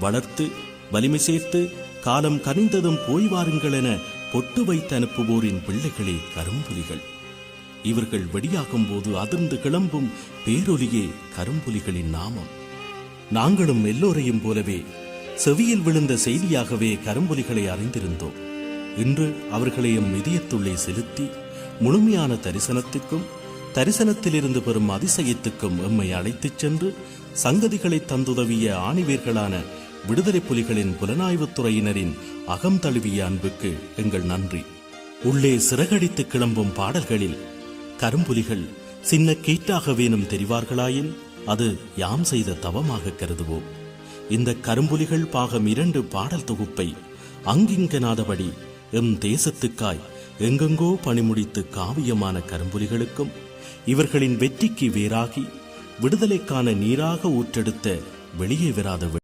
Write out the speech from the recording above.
வளர்த்து வலிமை சேர்த்து காலம் கனிந்ததும் போய் வாருங்கள் என பொட்டு வைத்து அனுப்புவோரின் பிள்ளைகளே கரும்புலிகள். இவர்கள் வெடியாகும் போது அதிர்ந்து கிளம்பும் பேரொலியே கரும்புலிகளின் நாமம். நாங்களும் எல்லோரையும் போலவே செவியில் விழுந்த செய்தியாகவே கரும்புலிகளை அறிந்திருந்தோம். இன்று அவர்களையும் மிதியத்துள்ளே இதயத்துள்ளே செலுத்தி முழுமையான தரிசனத்துக்கும் தரிசனத்திலிருந்து பெறும் அதிசயத்துக்கும் எம்மை அழைத்துச் சென்று சங்கதிகளை தந்துதவிய ஆணிவேர்களான விடுதலை புலிகளின் புலனாய்வுத் துறையினரின் அகம் தழுவிய அன்புக்கு எங்கள் நன்றி. உள்ளே சிறகடித்து கிளம்பும் பாடல்களில் கரும்புலிகள் சின்ன கீட்டாகவேனும் தெரிவார்களாயின் அது யாம் செய்த தவமாக கருதுவோம். இந்த கரும்புலிகள் பாகம் இரண்டு பாடல் தொகுப்பை அங்கிங்கனாதபடி எம் தேசத்துக்காய் எங்கெங்கோ பணிமுடித்து காவியமான கரும்புலிகளுக்கும் இவர்களின் வெற்றிக்கு வேறாகி விடுதலைக்கான நீராக ஊற்றெடுத்த வெளியே வராத